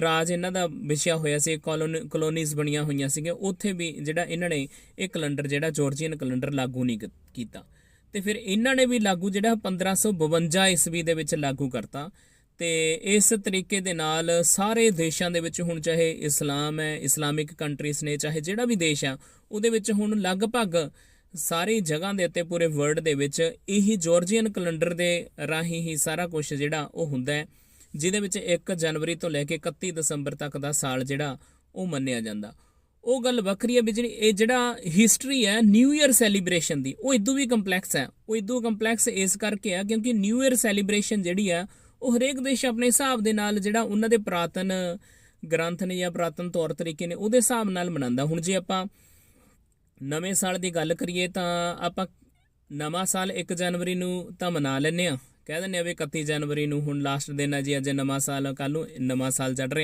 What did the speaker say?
ਰਾਜ ਇਹਨਾਂ ਦਾ ਵਿਛਿਆ ਹੋਇਆ ਸੀ ਕਲੋਨੀਜ਼ ਬਣੀਆਂ ਹੋਈਆਂ ਸੀਗੀਆਂ। ਉੱਥੇ ਵੀ ਜਿਹੜਾ ਇਹਨਾਂ ਨੇ ਇਹ ਕੈਲੰਡਰ ਜਿਹੜਾ ਜਾਰਜੀਅਨ ਕੈਲੰਡਰ ਲਾਗੂ ਨਹੀਂ ਕੀਤਾ। ਤੇ ਫਿਰ ਇਹਨਾਂ ਨੇ ਵੀ ਲਾਗੂ ਜਿਹੜਾ 1552 ਈਸਵੀ ਦੇ ਵਿੱਚ ਲਾਗੂ ਕਰਤਾ। ਤੇ ਇਸ ਤਰੀਕੇ ਦੇ ਨਾਲ ਸਾਰੇ ਦੇਸ਼ਾਂ ਦੇ ਵਿੱਚ ਹੁਣ ਚਾਹੇ ਇਸਲਾਮ ਹੈ, ਇਸਲਾਮਿਕ ਕੰਟਰੀਜ਼ ਨੇ, ਚਾਹੇ ਜਿਹੜਾ ਵੀ ਦੇਸ਼ ਆ, ਉਹਦੇ ਵਿੱਚ ਹੁਣ ਲਗਭਗ ਸਾਰੀ ਜਗ੍ਹਾ ਦੇ ਉੱਤੇ ਪੂਰੇ ਵਰਲਡ ਦੇ ਵਿੱਚ ਇਹੀ ਜਾਰਜੀਅਨ ਕੈਲੰਡਰ ਦੇ ਰਾਹੀਂ ਹੀ ਸਾਰਾ ਕੁਝ ਜਿਹੜਾ ਉਹ ਹੁੰਦਾ ਹੈ। ਜਿਹਦੇ ਵਿੱਚ 1 ਜਨਵਰੀ ਤੋਂ ਲੈ ਕੇ 31 ਦਸੰਬਰ ਤੱਕ ਦਾ ਸਾਲ ਜਿਹੜਾ ਉਹ ਮੰਨਿਆ ਜਾਂਦਾ। ਉਹ ਗੱਲ ਵੱਖਰੀ ਹੈ ਵੀ ਜਿਹੜੀ ਇਹ ਜਿਹੜਾ ਹਿਸਟਰੀ ਹੈ ਨਿਊ ਇਅਰ ਸੈਲੀਬ੍ਰੇਸ਼ਨ ਦੀ, ਉਹ ਇਦੋਂ ਵੀ ਕੰਪਲੈਕਸ ਹੈ। ਉਹ ਇਦੋਂ ਕੰਪਲੈਕਸ ਇਸ ਕਰਕੇ ਆ ਕਿਉਂਕਿ ਨਿਊ ਇਅਰ ਸੈਲੀਬ੍ਰੇਸ਼ਨ ਜਿਹੜੀ ਹੈ, ਉਹ ਹਰੇਕ ਦੇਸ਼ ਆਪਣੇ ਹਿਸਾਬ ਦੇ ਨਾਲ ਜਿਹੜਾ ਉਹਨਾਂ ਦੇ ਪ੍ਰਾਤਨ ਗ੍ਰੰਥ ਨੇ ਜਾਂ ਪ੍ਰਾਤਨ ਤੌਰ ਤਰੀਕੇ ਨੇ ਉਹਦੇ ਹਿਸਾਬ ਨਾਲ ਮਨਾਉਂਦਾ। ਹੁਣ ਜੇ ਆਪਾਂ ਨਵੇਂ ਸਾਲ ਦੀ ਗੱਲ ਕਰੀਏ ਤਾਂ ਆਪਾਂ ਨਵਾਂ ਸਾਲ 1 ਜਨਵਰੀ ਨੂੰ ਤਾਂ ਮਨਾ ਲੈਂਦੇ ਆ ਕਹਿ ਦਿੰਦੇ ਆ ਵੀ 31 ਜਨਵਰੀ ਨੂੰ ਹੁਣ ਲਾਸਟ ਦਿਨ ਆ ਜੀ, ਅੱਜ ਨਵਾਂ ਸਾਲ ਕੱਲ ਨੂੰ ਨਵਾਂ ਸਾਲ ਚੜ ਰਿਹਾ।